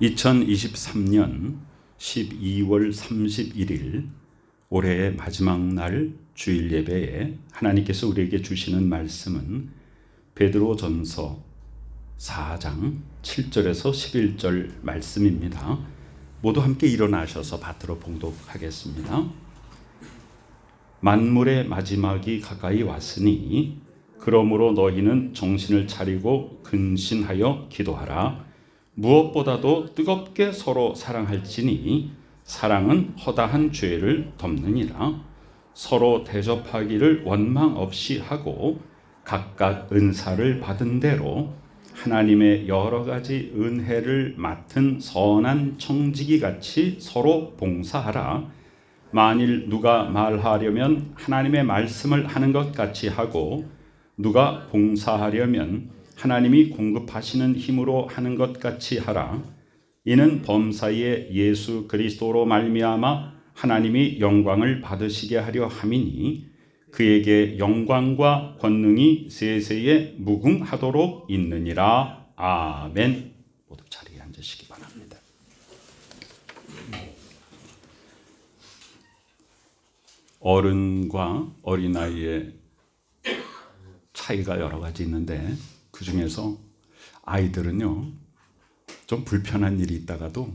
2023년 12월 31일 올해의 마지막 날 주일 예배에 하나님께서 우리에게 주시는 말씀은 베드로전서 4장 7절에서 11절 말씀입니다. 모두 함께 일어나셔서 받들어 봉독하겠습니다. 만물의 마지막이 가까이 왔으니 그러므로 너희는 정신을 차리고 근신하여 기도하라. 무엇보다도 뜨겁게 서로 사랑할지니 사랑은 허다한 죄를 덮느니라. 서로 대접하기를 원망 없이 하고 각각 은사를 받은 대로 하나님의 여러 가지 은혜를 맡은 선한 청지기 같이 서로 봉사하라. 만일 누가 말하려면 하나님의 말씀을 하는 것 같이 하고 누가 봉사하려면 하나님이 공급하시는 힘으로 하는 것 같이 하라. 이는 범사에 예수 그리스도로 말미암아 하나님이 영광을 받으시게 하려 함이니 그에게 영광과 권능이 세세에 무궁하도록 있느니라. 아멘. 모두 자리에 앉으시기 바랍니다. 어른과 어린아이의 차이가 여러 가지 있는데 그 중에서 아이들은요 좀 불편한 일이 있다가도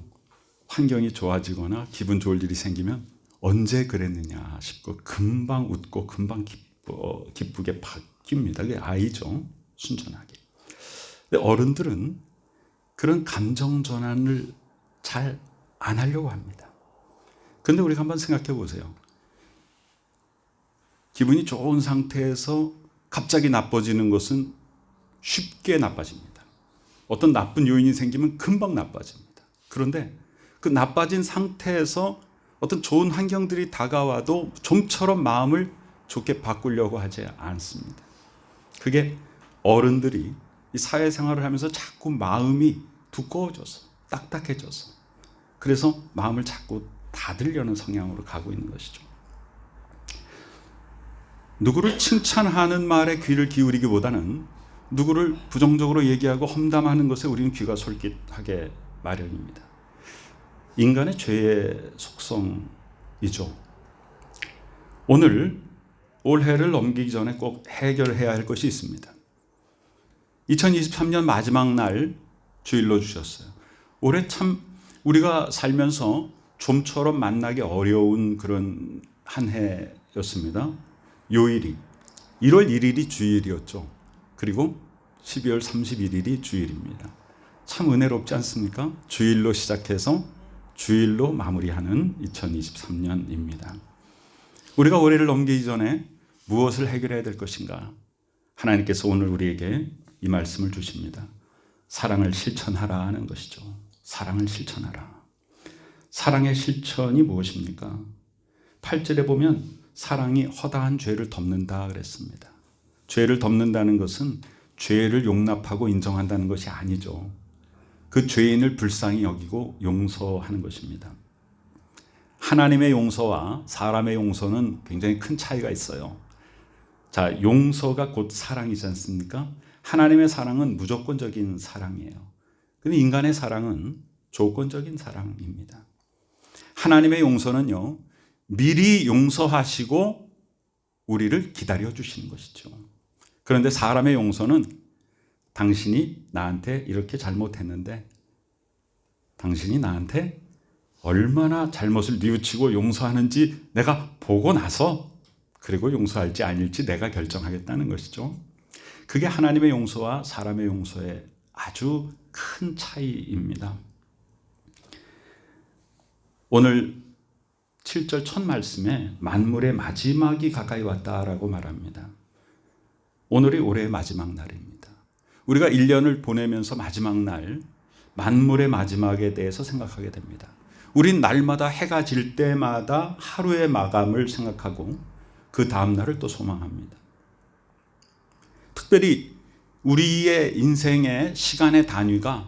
환경이 좋아지거나 기분 좋을 일이 생기면 언제 그랬느냐 싶고 금방 웃고 금방 기쁘, 기쁘게 바뀝니다. 그게 아이죠 순전하게. 근데 어른들은 그런 감정 전환을 잘 안 하려고 합니다. 근데 우리가 한번 생각해 보세요. 기분이 좋은 상태에서 갑자기 나빠지는 것은 쉽게 나빠집니다. 어떤 나쁜 요인이 생기면 금방 나빠집니다. 그런데 그 나빠진 상태에서 어떤 좋은 환경들이 다가와도 좀처럼 마음을 좋게 바꾸려고 하지 않습니다. 그게 어른들이 이 사회생활을 하면서 자꾸 마음이 두꺼워져서 딱딱해져서 그래서 마음을 자꾸 닫으려는 성향으로 가고 있는 것이죠. 누구를 칭찬하는 말에 귀를 기울이기보다는 누구를 부정적으로 얘기하고 험담하는 것에 우리는 귀가 솔깃하게 마련입니다. 인간의 죄의 속성이죠. 오늘 올해를 넘기기 전에 꼭 해결해야 할 것이 있습니다. 2023년 마지막 날 주일로 주셨어요. 올해 참 우리가 살면서 좀처럼 만나기 어려운 그런 한 해였습니다. 요일이 1월 1일이 주일이었죠. 그리고 12월 31일이 주일입니다. 참 은혜롭지 않습니까? 주일로 시작해서 주일로 마무리하는 2023년입니다. 우리가 올해를 넘기기 전에 무엇을 해결해야 될 것인가? 하나님께서 오늘 우리에게 이 말씀을 주십니다. 사랑을 실천하라 하는 것이죠. 사랑을 실천하라. 사랑의 실천이 무엇입니까? 8절에 보면 사랑이 허다한 죄를 덮는다 그랬습니다. 죄를 덮는다는 것은 죄를 용납하고 인정한다는 것이 아니죠. 그 죄인을 불쌍히 여기고 용서하는 것입니다. 하나님의 용서와 사람의 용서는 굉장히 큰 차이가 있어요. 자, 용서가 곧 사랑이지 않습니까? 하나님의 사랑은 무조건적인 사랑이에요. 근데 인간의 사랑은 조건적인 사랑입니다. 하나님의 용서는요, 미리 용서하시고 우리를 기다려 주시는 것이죠. 그런데 사람의 용서는 당신이 나한테 이렇게 잘못했는데 당신이 나한테 얼마나 잘못을 뉘우치고 용서하는지 내가 보고 나서 그리고 용서할지 아닐지 내가 결정하겠다는 것이죠. 그게 하나님의 용서와 사람의 용서의 아주 큰 차이입니다. 오늘 7절 첫 말씀에 만물의 마지막이 가까이 왔다라고 말합니다. 오늘이 올해의 마지막 날입니다. 우리가 1년을 보내면서 마지막 날, 만물의 마지막에 대해서 생각하게 됩니다. 우린 날마다 해가 질 때마다 하루의 마감을 생각하고 그 다음 날을 또 소망합니다. 특별히 우리의 인생의 시간의 단위가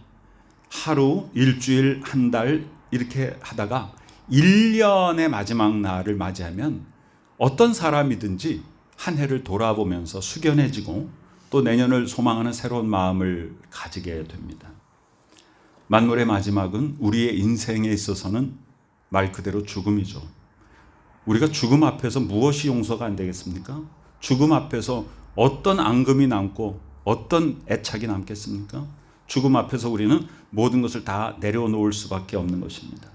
하루, 일주일, 한 달 이렇게 하다가 1년의 마지막 날을 맞이하면 어떤 사람이든지 한 해를 돌아보면서 숙연해지고 또 내년을 소망하는 새로운 마음을 가지게 됩니다. 만물의 마지막은 우리의 인생에 있어서는 말 그대로 죽음이죠. 우리가 죽음 앞에서 무엇이 용서가 안 되겠습니까? 죽음 앞에서 어떤 앙금이 남고 어떤 애착이 남겠습니까? 죽음 앞에서 우리는 모든 것을 다 내려놓을 수밖에 없는 것입니다.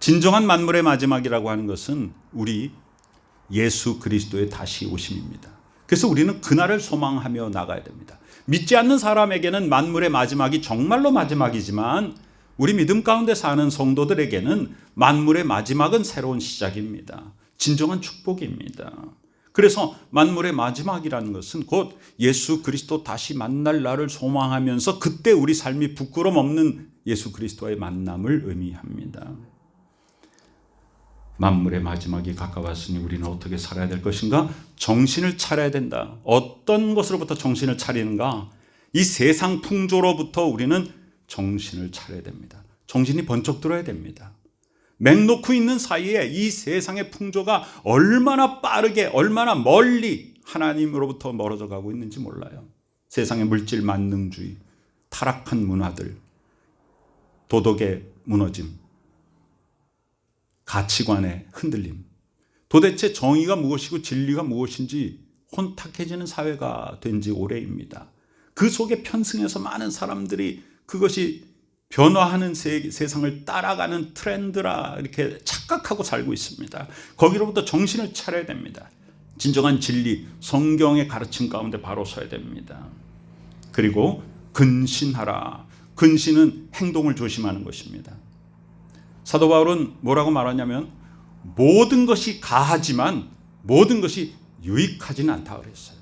진정한 만물의 마지막이라고 하는 것은 우리 예수 그리스도의 다시 오심입니다. 그래서 우리는 그날을 소망하며 나가야 됩니다. 믿지 않는 사람에게는 만물의 마지막이 정말로 마지막이지만 우리 믿음 가운데 사는 성도들에게는 만물의 마지막은 새로운 시작입니다. 진정한 축복입니다. 그래서 만물의 마지막이라는 것은 곧 예수 그리스도 다시 만날 날을 소망하면서 그때 우리 삶이 부끄럼 없는 예수 그리스도와의 만남을 의미합니다. 만물의 마지막이 가까웠으니 우리는 어떻게 살아야 될 것인가? 정신을 차려야 된다. 어떤 것으로부터 정신을 차리는가? 이 세상 풍조로부터 우리는 정신을 차려야 됩니다. 정신이 번쩍 들어야 됩니다. 맹 놓고 있는 사이에 이 세상의 풍조가 얼마나 빠르게, 얼마나 멀리 하나님으로부터 멀어져 가고 있는지 몰라요. 세상의 물질 만능주의, 타락한 문화들, 도덕의 무너짐, 가치관의 흔들림. 도대체 정의가 무엇이고 진리가 무엇인지 혼탁해지는 사회가 된 지 오래입니다. 그 속에 편승해서 많은 사람들이 그것이 변화하는 세, 세상을 따라가는 트렌드라 이렇게 착각하고 살고 있습니다. 거기로부터 정신을 차려야 됩니다. 진정한 진리, 성경의 가르침 가운데 바로 서야 됩니다. 그리고 근신하라. 근신은 행동을 조심하는 것입니다. 사도 바울은 뭐라고 말하냐면 모든 것이 가하지만 모든 것이 유익하지는 않다 그랬어요.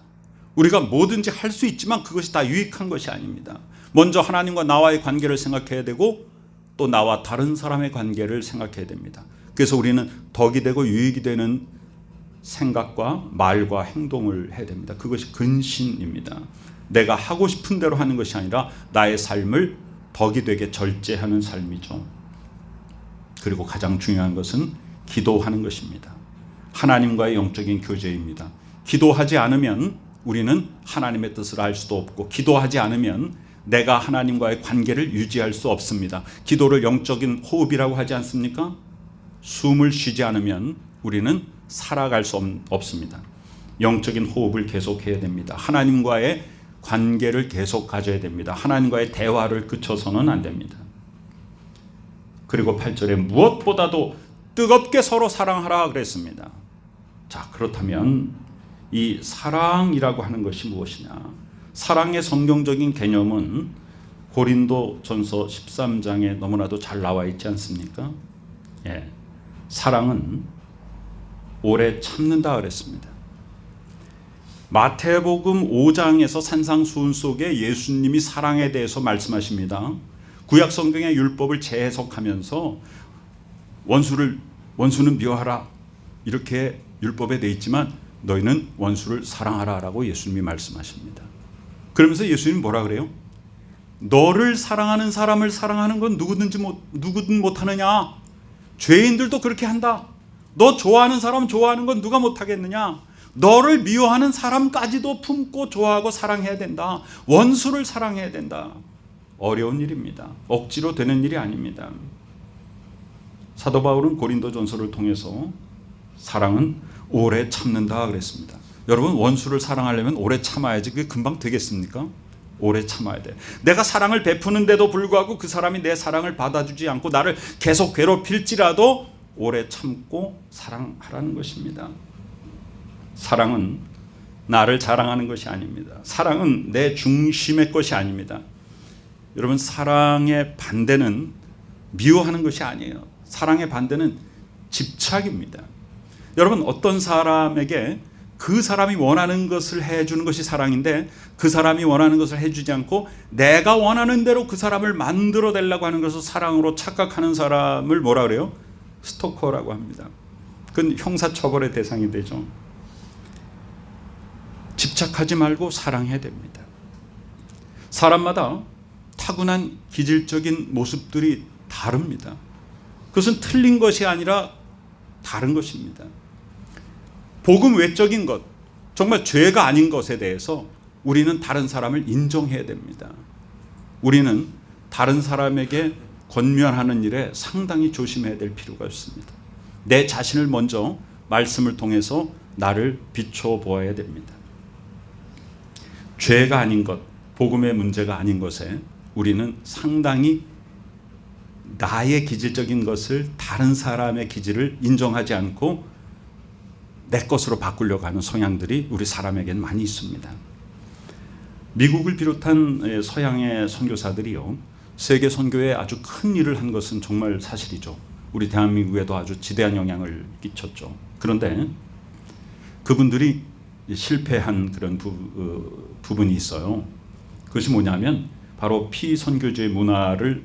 우리가 뭐든지 할 수 있지만 그것이 다 유익한 것이 아닙니다. 먼저 하나님과 나와의 관계를 생각해야 되고 또 나와 다른 사람의 관계를 생각해야 됩니다. 그래서 우리는 덕이 되고 유익이 되는 생각과 말과 행동을 해야 됩니다. 그것이 근신입니다. 내가 하고 싶은 대로 하는 것이 아니라 나의 삶을 덕이 되게 절제하는 삶이죠. 그리고 가장 중요한 것은 기도하는 것입니다. 하나님과의 영적인 교제입니다. 기도하지 않으면 우리는 하나님의 뜻을 알 수도 없고 기도하지 않으면 내가 하나님과의 관계를 유지할 수 없습니다. 기도를 영적인 호흡이라고 하지 않습니까? 숨을 쉬지 않으면 우리는 살아갈 수 없 습니다. 영적인 호흡을 계속해야 됩니다. 하나님과의 관계를 계속 가져야 됩니다. 하나님과의 대화를 그쳐서는 안 됩니다. 그리고 8절에 무엇보다도 뜨겁게 서로 사랑하라 그랬습니다. 자, 그렇다면 이 사랑이라고 하는 것이 무엇이냐? 사랑의 성경적인 개념은 고린도 전서 13장에 너무나도 잘 나와 있지 않습니까? 예. 사랑은 오래 참는다 그랬습니다. 마태복음 5장에서 산상수훈 속에 예수님이 사랑에 대해서 말씀하십니다. 구약 성경의 율법을 재해석하면서 원수를 원수는 미워하라 이렇게 율법에 돼 있지만 너희는 원수를 사랑하라라고 예수님이 말씀하십니다. 그러면서 예수님 뭐라 그래요? 너를 사랑하는 사람을 사랑하는 건 누구든지 못 누구든 못하느냐? 죄인들도 그렇게 한다. 너 좋아하는 사람 좋아하는 건 누가 못하겠느냐? 너를 미워하는 사람까지도 품고 좋아하고 사랑해야 된다. 원수를 사랑해야 된다. 어려운 일입니다. 억지로 되는 일이 아닙니다. 사도 바울은 고린도 전서를 통해서 사랑은 오래 참는다 그랬습니다. 여러분 원수를 사랑하려면 오래 참아야지 그게 금방 되겠습니까? 오래 참아야 돼. 내가 사랑을 베푸는데도 불구하고 그 사람이 내 사랑을 받아주지 않고 나를 계속 괴롭힐지라도 오래 참고 사랑하라는 것입니다. 사랑은 나를 자랑하는 것이 아닙니다. 사랑은 내 중심의 것이 아닙니다. 여러분 사랑의 반대는 미워하는 것이 아니에요. 사랑의 반대는 집착입니다. 여러분 어떤 사람에게 그 사람이 원하는 것을 해주는 것이 사랑인데 그 사람이 원하는 것을 해주지 않고 내가 원하는 대로 그 사람을 만들어내려고 하는 것을 사랑으로 착각하는 사람을 뭐라 그래요? 스토커라고 합니다. 그건 형사처벌의 대상이 되죠. 집착하지 말고 사랑해야 됩니다. 사람마다 타고난 기질적인 모습들이 다릅니다. 그것은 틀린 것이 아니라 다른 것입니다. 복음 외적인 것, 정말 죄가 아닌 것에 대해서 우리는 다른 사람을 인정해야 됩니다. 우리는 다른 사람에게 권면하는 일에 상당히 조심해야 될 필요가 있습니다. 내 자신을 먼저 말씀을 통해서 나를 비춰 보아야 됩니다. 죄가 아닌 것, 복음의 문제가 아닌 것에 우리는 상당히 나의 기질적인 것을 다른 사람의 기질을 인정하지 않고 내 것으로 바꾸려고 하는 성향들이 우리 사람에게는 많이 있습니다. 미국을 비롯한 서양의 선교사들이요 세계 선교에 아주 큰 일을 한 것은 정말 사실이죠. 우리 대한민국에도 아주 지대한 영향을 끼쳤죠. 그런데 그분들이 실패한 그런 부, 어, 부분이 있어요. 그것이 뭐냐면 바로 피선교주의 문화를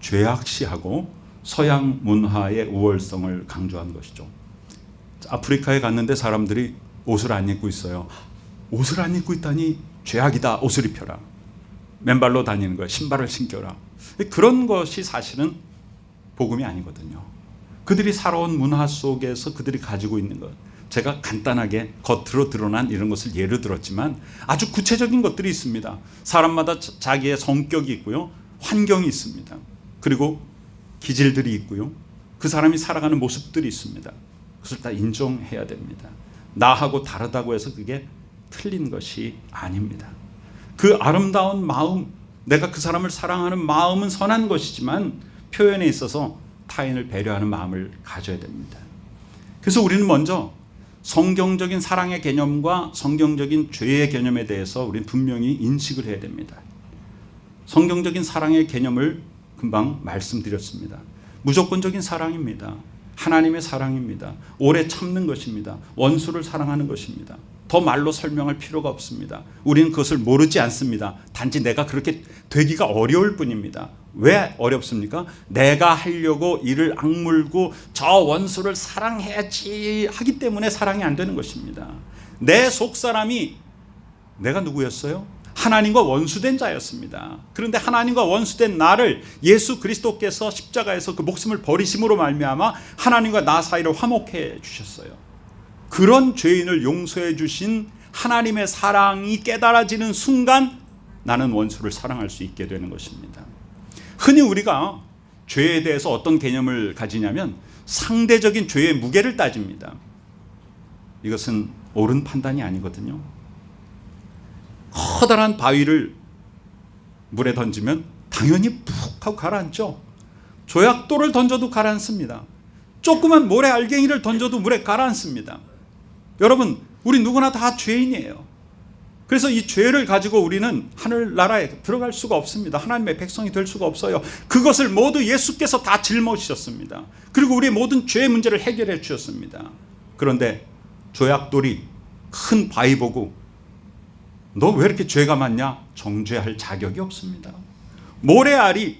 죄악시하고 서양 문화의 우월성을 강조한 것이죠. 아프리카에 갔는데 사람들이 옷을 안 입고 있어요. 옷을 안 입고 있다니 죄악이다. 옷을 입혀라. 맨발로 다니는 거야. 신발을 신겨라. 그런 것이 사실은 복음이 아니거든요. 그들이 살아온 문화 속에서 그들이 가지고 있는 것. 제가 간단하게 겉으로 드러난 이런 것을 예를 들었지만 아주 구체적인 것들이 있습니다. 사람마다 자기의 성격이 있고요. 환경이 있습니다. 그리고 기질들이 있고요. 그 사람이 살아가는 모습들이 있습니다. 그것을 다 인정해야 됩니다. 나하고 다르다고 해서 그게 틀린 것이 아닙니다. 그 아름다운 마음, 내가 그 사람을 사랑하는 마음은 선한 것이지만 표현에 있어서 타인을 배려하는 마음을 가져야 됩니다. 그래서 우리는 먼저 성경적인 사랑의 개념과 성경적인 죄의 개념에 대해서 우리는 분명히 인식을 해야 됩니다. 성경적인 사랑의 개념을 금방 말씀드렸습니다. 무조건적인 사랑입니다. 하나님의 사랑입니다. 오래 참는 것입니다. 원수를 사랑하는 것입니다. 더 말로 설명할 필요가 없습니다. 우리는 그것을 모르지 않습니다. 단지 내가 그렇게 되기가 어려울 뿐입니다. 왜 어렵습니까? 내가 하려고 이를 악물고 저 원수를 사랑해야지 하기 때문에 사랑이 안 되는 것입니다. 내 속 사람이 내가 누구였어요? 하나님과 원수된 자였습니다. 그런데 하나님과 원수된 나를 예수 그리스도께서 십자가에서 그 목숨을 버리심으로 말미암아 하나님과 나 사이를 화목해 주셨어요. 그런 죄인을 용서해 주신 하나님의 사랑이 깨달아지는 순간 나는 원수를 사랑할 수 있게 되는 것입니다. 흔히 우리가 죄에 대해서 어떤 개념을 가지냐면 상대적인 죄의 무게를 따집니다. 이것은 옳은 판단이 아니거든요. 커다란 바위를 물에 던지면 당연히 푹 하고 가라앉죠. 조약돌을 던져도 가라앉습니다. 조그만 모래 알갱이를 던져도 물에 가라앉습니다. 여러분, 우리 누구나 다 죄인이에요. 그래서 이 죄를 가지고 우리는 하늘나라에 들어갈 수가 없습니다. 하나님의 백성이 될 수가 없어요. 그것을 모두 예수께서 다 짊어지셨습니다. 그리고 우리의 모든 죄 문제를 해결해 주셨습니다. 그런데 조약돌이 큰 바위 보고 너 왜 이렇게 죄가 많냐? 정죄할 자격이 없습니다. 모래알이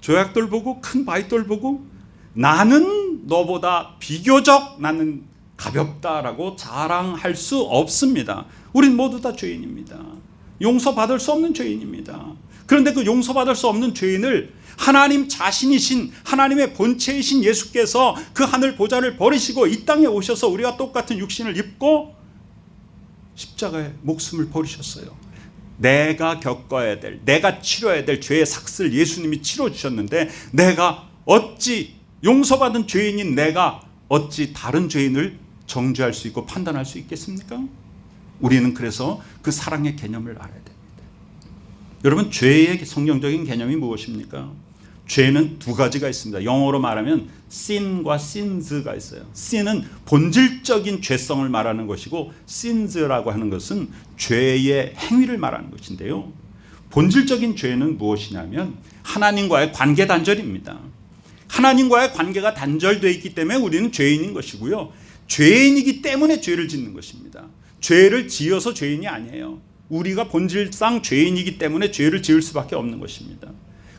조약돌 보고 큰 바위돌 보고 나는 너보다 비교적 나는 가볍다라고 자랑할 수 없습니다. 우린 모두 다 죄인입니다. 용서받을 수 없는 죄인입니다. 그런데 그 용서받을 수 없는 죄인을 하나님 자신이신 하나님의 본체이신 예수께서 그 하늘 보좌를 버리시고 이 땅에 오셔서 우리와 똑같은 육신을 입고 십자가에 목숨을 버리셨어요. 내가 겪어야 될, 내가 치러야 될 죄의 삭슬 예수님이 치러 주셨는데 내가 어찌 용서받은 죄인인 내가 어찌 다른 죄인을 정죄할 수 있고 판단할 수 있겠습니까? 우리는 그래서 그 사랑의 개념을 알아야 됩니다. 여러분 죄의 성경적인 개념이 무엇입니까? 죄는 두 가지가 있습니다. 영어로 말하면 sin과 sins가 있어요. sin은 본질적인 죄성을 말하는 것이고 sins라고 하는 것은 죄의 행위를 말하는 것인데요. 본질적인 죄는 무엇이냐면 하나님과의 관계 단절입니다. 하나님과의 관계가 단절되어 있기 때문에 우리는 죄인인 것이고요. 죄인이기 때문에 죄를 짓는 것입니다. 죄를 지어서 죄인이 아니에요. 우리가 본질상 죄인이기 때문에 죄를 지을 수밖에 없는 것입니다.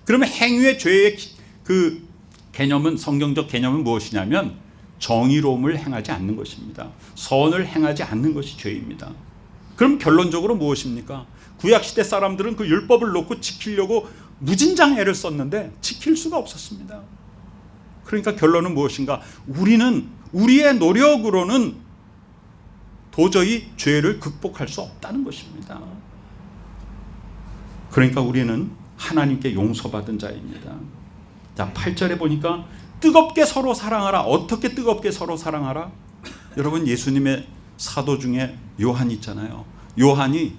그러면 행위의 죄의 그 개념은 성경적 개념은 무엇이냐면 정의로움을 행하지 않는 것입니다. 선을 행하지 않는 것이 죄입니다. 그럼 결론적으로 무엇입니까? 구약 시대 사람들은 그 율법을 놓고 지키려고 무진장 애를 썼는데 지킬 수가 없었습니다. 그러니까 결론은 무엇인가? 우리는 우리의 노력으로는 도저히 죄를 극복할 수 없다는 것입니다. 그러니까 우리는 하나님께 용서받은 자입니다. 자, 8절에 보니까 뜨겁게 서로 사랑하라. 어떻게 뜨겁게 서로 사랑하라? 여러분 예수님의 사도 중에 요한 있잖아요. 요한이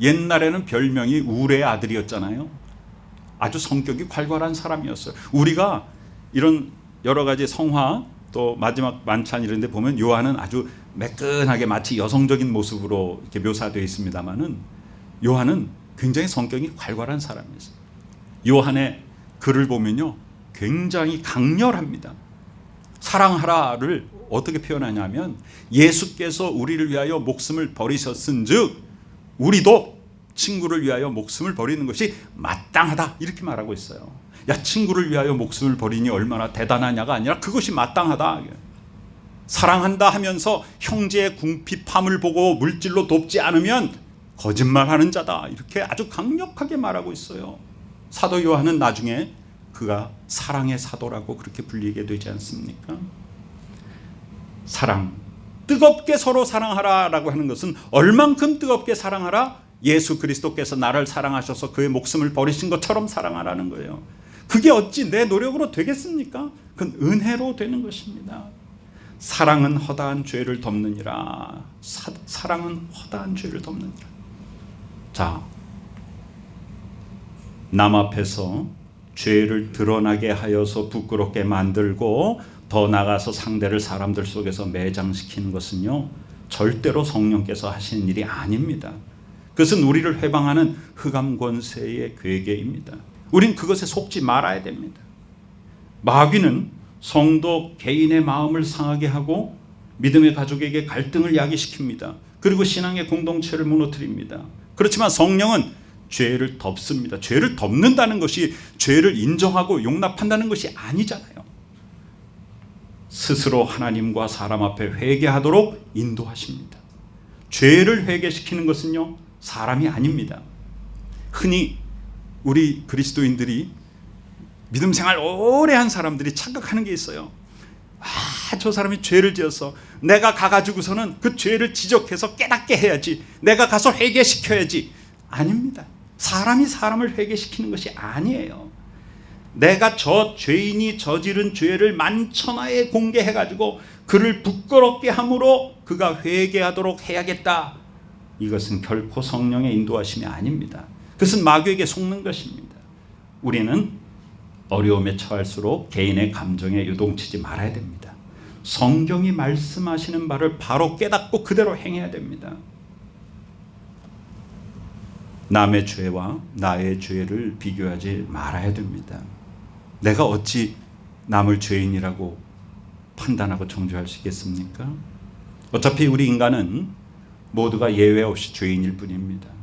옛날에는 별명이 우레의 아들이었잖아요. 아주 성격이 활발한 사람이었어요. 우리가 이런 여러 가지 성화 또 마지막 만찬 이런 데 보면 요한은 아주 매끈하게 마치 여성적인 모습으로 이렇게 묘사되어 있습니다만은 요한은 굉장히 성격이 활발한 사람이었어요. 요한의 글을 보면요. 굉장히 강렬합니다. 사랑하라를 어떻게 표현하냐면 예수께서 우리를 위하여 목숨을 버리셨은즉 우리도 친구를 위하여 목숨을 버리는 것이 마땅하다 이렇게 말하고 있어요. 야 친구를 위하여 목숨을 버리니 얼마나 대단하냐가 아니라 그것이 마땅하다. 사랑한다 하면서 형제의 궁핍함을 보고 물질로 돕지 않으면 거짓말하는 자다 이렇게 아주 강력하게 말하고 있어요. 사도 요한은 나중에 그가 사랑의 사도라고 그렇게 불리게 되지 않습니까? 사랑 뜨겁게 서로 사랑하라 라고 하는 것은 얼만큼 뜨겁게 사랑하라 예수 그리스도께서 나를 사랑하셔서 그의 목숨을 버리신 것처럼 사랑하라는 거예요. 그게 어찌 내 노력으로 되겠습니까? 그건 은혜로 되는 것입니다. 사랑은 허다한 죄를 덮느니라. 사, 사랑은 허다한 죄를 덮느니라. 자, 남 앞에서 죄를 드러나게 하여서 부끄럽게 만들고 더 나가서 상대를 사람들 속에서 매장시키는 것은요 절대로 성령께서 하시는 일이 아닙니다. 그것은 우리를 회방하는 흑암 권세의 괴계입니다. 우린 그것에 속지 말아야 됩니다. 마귀는 성도 개인의 마음을 상하게 하고 믿음의 가족에게 갈등을 야기시킵니다. 그리고 신앙의 공동체를 무너뜨립니다. 그렇지만 성령은 죄를 덮습니다. 죄를 덮는다는 것이 죄를 인정하고 용납한다는 것이 아니잖아요. 스스로 하나님과 사람 앞에 회개하도록 인도하십니다. 죄를 회개시키는 것은요, 사람이 아닙니다. 흔히 우리 그리스도인들이 믿음 생활 오래 한 사람들이 착각하는 게 있어요. 아, 저 사람이 죄를 지어서 내가 가가지고서는 그 죄를 지적해서 깨닫게 해야지. 내가 가서 회개시켜야지. 아닙니다. 사람이 사람을 회개시키는 것이 아니에요. 내가 저 죄인이 저지른 죄를 만천하에 공개해가지고 그를 부끄럽게 함으로 그가 회개하도록 해야겠다. 이것은 결코 성령의 인도하심이 아닙니다. 그것은 마귀에게 속는 것입니다. 우리는 어려움에 처할수록 개인의 감정에 요동치지 말아야 됩니다. 성경이 말씀하시는 바를 바로 깨닫고 그대로 행해야 됩니다. 남의 죄와 나의 죄를 비교하지 말아야 됩니다. 내가 어찌 남을 죄인이라고 판단하고 정죄할 수 있겠습니까? 어차피 우리 인간은 모두가 예외 없이 죄인일 뿐입니다.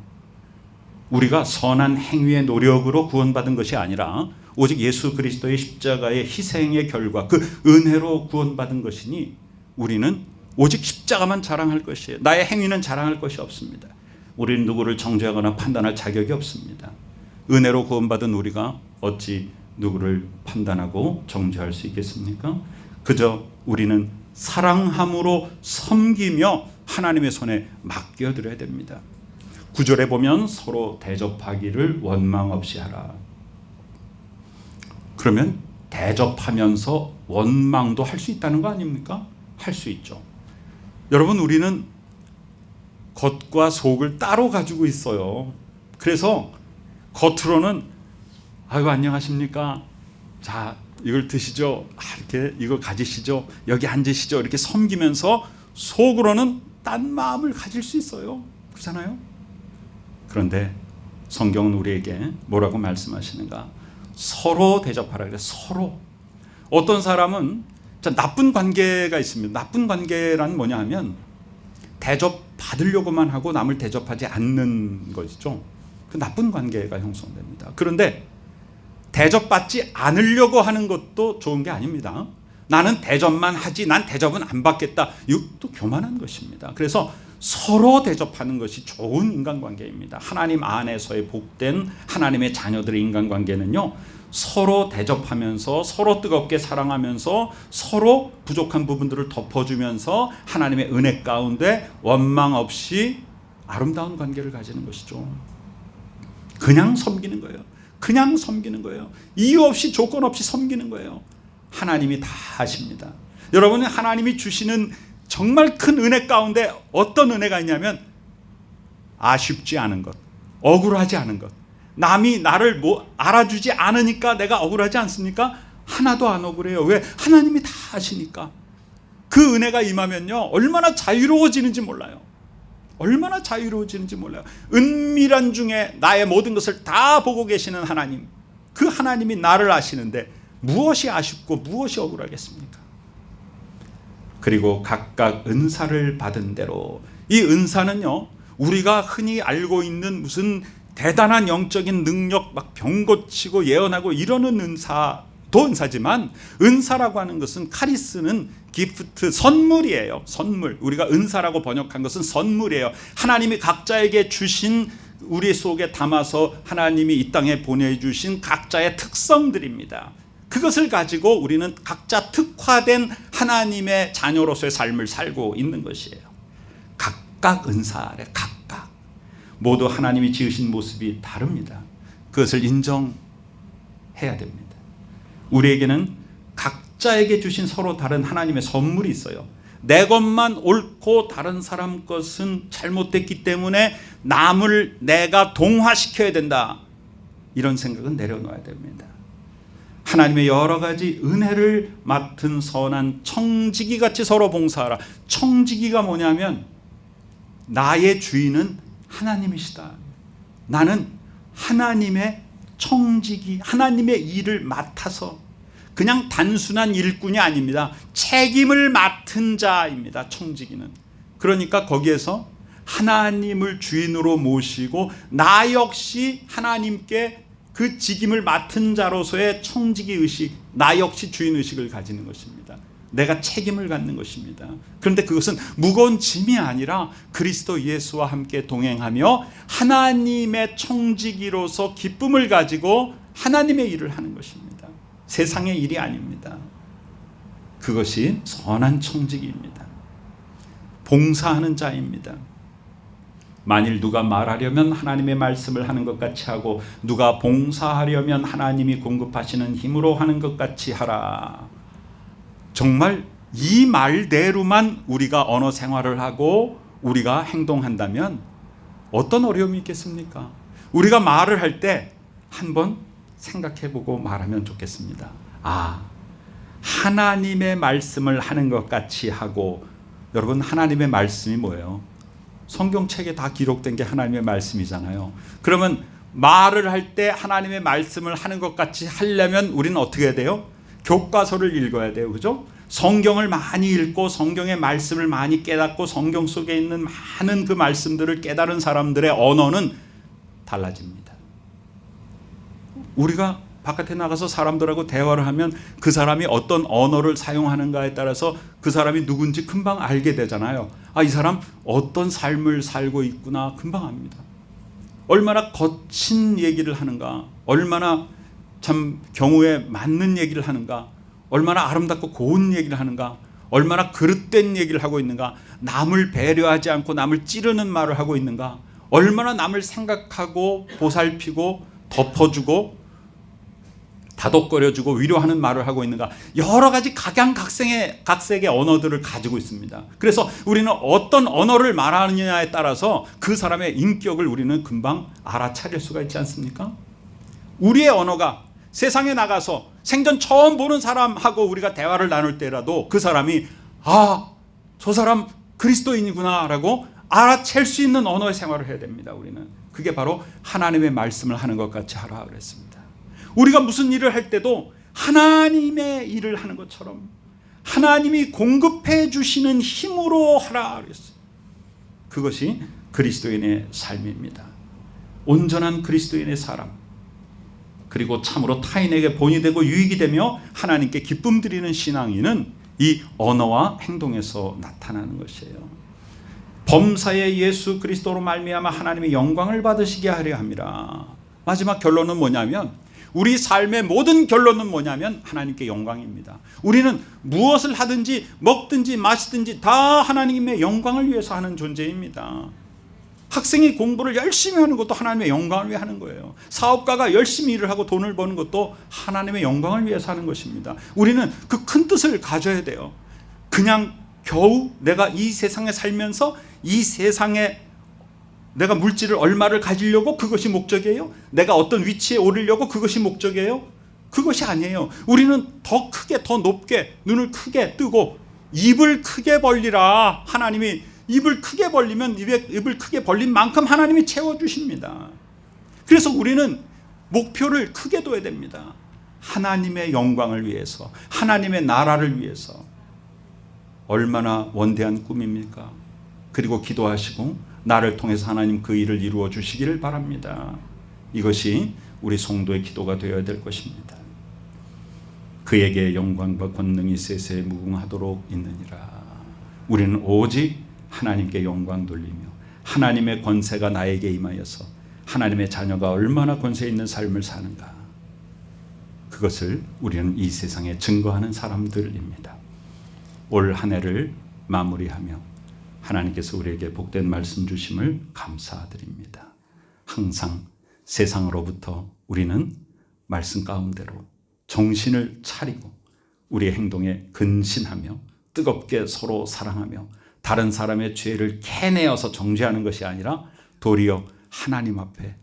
우리가 선한 행위의 노력으로 구원받은 것이 아니라 오직 예수 그리스도의 십자가의 희생의 결과 그 은혜로 구원받은 것이니 우리는 오직 십자가만 자랑할 것이에요. 나의 행위는 자랑할 것이 없습니다. 우리는 누구를 정죄하거나 판단할 자격이 없습니다. 은혜로 구원받은 우리가 어찌 누구를 판단하고 정죄할 수 있겠습니까? 그저 우리는 사랑함으로 섬기며 하나님의 손에 맡겨드려야 됩니다. 구절에 보면 서로 대접하기를 원망 없이 하라. 그러면 대접하면서 원망도 할 수 있다는 거 아닙니까? 할 수 있죠. 여러분 우리는 겉과 속을 따로 가지고 있어요. 그래서 겉으로는 아이고 안녕하십니까? 자 이걸 드시죠. 아, 이렇게 이거 가지시죠. 여기 앉으시죠. 이렇게 섬기면서 속으로는 딴 마음을 가질 수 있어요. 그렇잖아요. 그런데 성경은 우리에게 뭐라고 말씀하시는가? 서로 대접하라 그래. 서로. 어떤 사람은 나쁜 관계가 있습니다. 나쁜 관계란 뭐냐 하면 대접 받으려고만 하고 남을 대접하지 않는 것이죠. 그 나쁜 관계가 형성됩니다. 그런데 대접받지 않으려고 하는 것도 좋은 게 아닙니다. 나는 대접만 하지 난 대접은 안 받겠다. 이것도 교만한 것입니다. 그래서 서로 대접하는 것이 좋은 인간관계입니다. 하나님 안에서의 복된 하나님의 자녀들의 인간관계는요. 서로 대접하면서 서로 뜨겁게 사랑하면서 서로 부족한 부분들을 덮어주면서 하나님의 은혜 가운데 원망 없이 아름다운 관계를 가지는 것이죠. 그냥 섬기는 거예요. 그냥 섬기는 거예요. 이유 없이 조건 없이 섬기는 거예요. 하나님이 다 하십니다. 여러분은 하나님이 주시는 정말 큰 은혜 가운데 어떤 은혜가 있냐면 아쉽지 않은 것, 억울하지 않은 것. 남이 나를 뭐 알아주지 않으니까 내가 억울하지 않습니까? 하나도 안 억울해요. 왜? 하나님이 다 하시니까. 그 은혜가 임하면요. 얼마나 자유로워지는지 몰라요. 얼마나 자유로워지는지 몰라요. 은밀한 중에 나의 모든 것을 다 보고 계시는 하나님. 그 하나님이 나를 아시는데 무엇이 아쉽고 무엇이 억울하겠습니까? 그리고 각각 은사를 받은 대로 이 은사는요. 우리가 흔히 알고 있는 무슨 대단한 영적인 능력 막 병 고치고 예언하고 이러는 은사도 은사지만 은사라고 하는 것은 카리스는 기프트 선물이에요. 선물. 우리가 은사라고 번역한 것은 선물이에요. 하나님이 각자에게 주신 우리 속에 담아서 하나님이 이 땅에 보내주신 각자의 특성들입니다. 그것을 가지고 우리는 각자 특화된 하나님의 자녀로서의 삶을 살고 있는 것이에요. 각각 은사래 각각 모두 하나님이 지으신 모습이 다릅니다. 그것을 인정해야 됩니다. 우리에게는 각자에게 주신 서로 다른 하나님의 선물이 있어요. 내 것만 옳고 다른 사람 것은 잘못됐기 때문에 남을 내가 동화시켜야 된다. 이런 생각은 내려놓아야 됩니다. 하나님의 여러 가지 은혜를 맡은 선한 청지기 같이 서로 봉사하라. 청지기가 뭐냐면 나의 주인은 하나님이시다. 나는 하나님의 청지기, 하나님의 일을 맡아서 그냥 단순한 일꾼이 아닙니다. 책임을 맡은 자입니다. 청지기는. 그러니까 거기에서 하나님을 주인으로 모시고 나 역시 하나님께 그 직임을 맡은 자로서의 청지기 의식, 나 역시 주인 의식을 가지는 것입니다. 내가 책임을 갖는 것입니다. 그런데 그것은 무거운 짐이 아니라 그리스도 예수와 함께 동행하며 하나님의 청지기로서 기쁨을 가지고 하나님의 일을 하는 것입니다. 세상의 일이 아닙니다. 그것이 선한 청지기입니다. 봉사하는 자입니다. 만일 누가 말하려면 하나님의 말씀을 하는 것 같이 하고 누가 봉사하려면 하나님이 공급하시는 힘으로 하는 것 같이 하라. 정말 이 말대로만 우리가 언어 생활을 하고 우리가 행동한다면 어떤 어려움이 있겠습니까? 우리가 말을 할 때 한번 생각해 보고 말하면 좋겠습니다. 아, 하나님의 말씀을 하는 것 같이 하고 여러분 하나님의 말씀이 뭐예요? 성경책에 다 기록된 게 하나님의 말씀이잖아요. 그러면 말을 할 때 하나님의 말씀을 하는 것 같이 하려면 우리는 어떻게 해야 돼요? 교과서를 읽어야 돼요. 그죠? 성경을 많이 읽고 성경의 말씀을 많이 깨닫고 성경 속에 있는 많은 그 말씀들을 깨달은 사람들의 언어는 달라집니다. 우리가 바깥에 나가서 사람들하고 대화를 하면 그 사람이 어떤 언어를 사용하는가에 따라서 그 사람이 누군지 금방 알게 되잖아요. 아, 이 사람 어떤 삶을 살고 있구나 금방 압니다. 얼마나 거친 얘기를 하는가, 얼마나 참 경우에 맞는 얘기를 하는가, 얼마나 아름답고 고운 얘기를 하는가, 얼마나 그릇된 얘기를 하고 있는가, 남을 배려하지 않고 남을 찌르는 말을 하고 있는가, 얼마나 남을 생각하고 보살피고 덮어주고 다독거려주고 위로하는 말을 하고 있는가 여러 가지 각양각색의 각색의 언어들을 가지고 있습니다. 그래서 우리는 어떤 언어를 말하느냐에 따라서 그 사람의 인격을 우리는 금방 알아차릴 수가 있지 않습니까? 우리의 언어가 세상에 나가서 생전 처음 보는 사람하고 우리가 대화를 나눌 때라도 그 사람이 아, 저 사람 그리스도인이구나라고 알아챌 수 있는 언어의 생활을 해야 됩니다. 우리는 그게 바로 하나님의 말씀을 하는 것 같이 하라 그랬습니다. 우리가 무슨 일을 할 때도 하나님의 일을 하는 것처럼 하나님이 공급해 주시는 힘으로 하라 그랬어요. 그것이 그리스도인의 삶입니다. 온전한 그리스도인의 사람. 그리고 참으로 타인에게 본이 되고 유익이 되며 하나님께 기쁨 드리는 신앙인은 이 언어와 행동에서 나타나는 것이에요. 범사의 예수 그리스도로 말미암아 하나님의 영광을 받으시게 하려 함이라. 마지막 결론은 뭐냐면 우리 삶의 모든 결론은 뭐냐면 하나님께 영광입니다. 우리는 무엇을 하든지 먹든지 마시든지 다 하나님의 영광을 위해서 하는 존재입니다. 학생이 공부를 열심히 하는 것도 하나님의 영광을 위해 하는 거예요. 사업가가 열심히 일을 하고 돈을 버는 것도 하나님의 영광을 위해서 하는 것입니다. 우리는 그 큰 뜻을 가져야 돼요. 그냥 겨우 내가 이 세상에 살면서 이 세상에 내가 물질을 얼마를 가지려고 그것이 목적이에요? 내가 어떤 위치에 오르려고 그것이 목적이에요? 그것이 아니에요. 우리는 더 크게, 더 높게, 눈을 크게 뜨고 입을 크게 벌리라. 하나님이 입을 크게 벌리면 입에, 입을 크게 벌린 만큼 하나님이 채워주십니다. 그래서 우리는 목표를 크게 둬야 됩니다. 하나님의 영광을 위해서, 하나님의 나라를 위해서. 얼마나 원대한 꿈입니까? 그리고 기도하시고 나를 통해서 하나님 그 일을 이루어 주시기를 바랍니다. 이것이 우리 성도의 기도가 되어야 될 것입니다. 그에게 영광과 권능이 세세 무궁하도록 있느니라. 우리는 오직 하나님께 영광 돌리며 하나님의 권세가 나에게 임하여서 하나님의 자녀가 얼마나 권세 있는 삶을 사는가. 그것을 우리는 이 세상에 증거하는 사람들입니다. 올 한 해를 마무리하며 하나님께서 우리에게 복된 말씀 주심을 감사드립니다. 항상 세상으로부터 우리는 말씀 가운데로 정신을 차리고 우리의 행동에 근신하며 뜨겁게 서로 사랑하며 다른 사람의 죄를 캐내어서 정죄하는 것이 아니라 도리어 하나님 앞에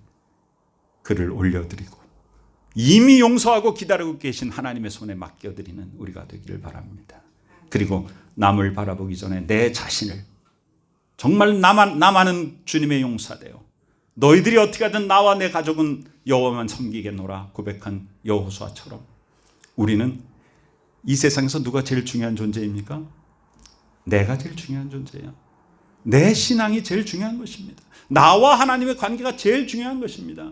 그를 올려드리고 이미 용서하고 기다리고 계신 하나님의 손에 맡겨드리는 우리가 되기를 바랍니다. 그리고 남을 바라보기 전에 내 자신을 정말 나만 나만은 주님의 용사되어 너희들이 어떻게 하든 나와 내 가족은 여호와만 섬기겠노라 고백한 여호수아처럼 우리는 이 세상에서 누가 제일 중요한 존재입니까? 내가 제일 중요한 존재예요. 내 신앙이 제일 중요한 것입니다. 나와 하나님의 관계가 제일 중요한 것입니다.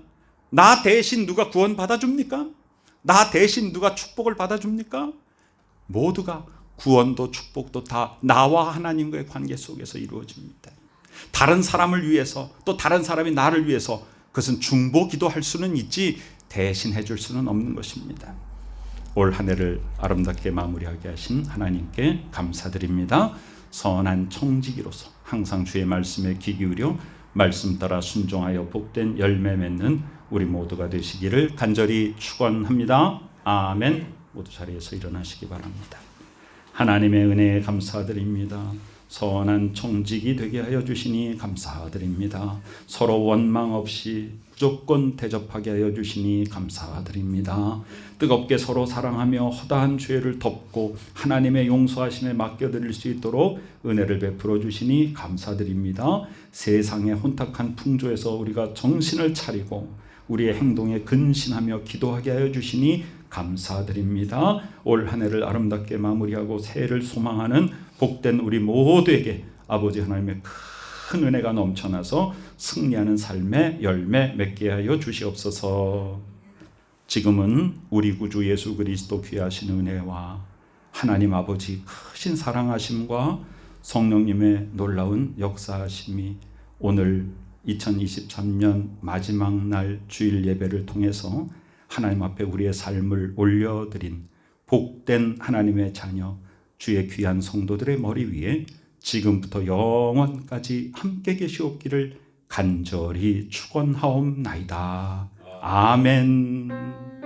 나 대신 누가 구원 받아줍니까? 나 대신 누가 축복을 받아줍니까? 모두가 구원도 축복도 다 나와 하나님과의 관계 속에서 이루어집니다. 다른 사람을 위해서 또 다른 사람이 나를 위해서 그것은 중보 기도할 수는 있지 대신 해 줄 수는 없는 것입니다. 올 한 해를 아름답게 마무리하게 하신 하나님께 감사드립니다. 선한 청지기로서 항상 주의 말씀에 귀 기울여 말씀 따라 순종하여 복된 열매 맺는 우리 모두가 되시기를 간절히 축원합니다. 아멘. 모두 자리에서 일어나시기 바랍니다. 하나님의 은혜에 감사드립니다. 선한 청직이 되게 하여 주시니 감사드립니다. 서로 원망 없이 무조건 대접하게 하여 주시니 감사드립니다. 뜨겁게 서로 사랑하며 허다한 죄를 덮고 하나님의 용서하심에 맡겨드릴 수 있도록 은혜를 베풀어 주시니 감사드립니다. 세상의 혼탁한 풍조에서 우리가 정신을 차리고 우리의 행동에 근신하며 기도하게 하여 주시니 감사드립니다. 올 한 해를 아름답게 마무리하고 새해를 소망하는 복된 우리 모두에게 아버지 하나님의 큰 은혜가 넘쳐나서 승리하는 삶의 열매 맺게 하여 주시옵소서. 지금은 우리 구주 예수 그리스도 귀하신 은혜와 하나님 아버지 크신 사랑하심과 성령님의 놀라운 역사하심이 오늘 2023년 마지막 날 주일 예배를 통해서 하나님 앞에 우리의 삶을 올려드린 복된 하나님의 자녀 주의 귀한 성도들의 머리 위에 지금부터 영원까지 함께 계시옵기를 간절히 축원하옵나이다. 아멘.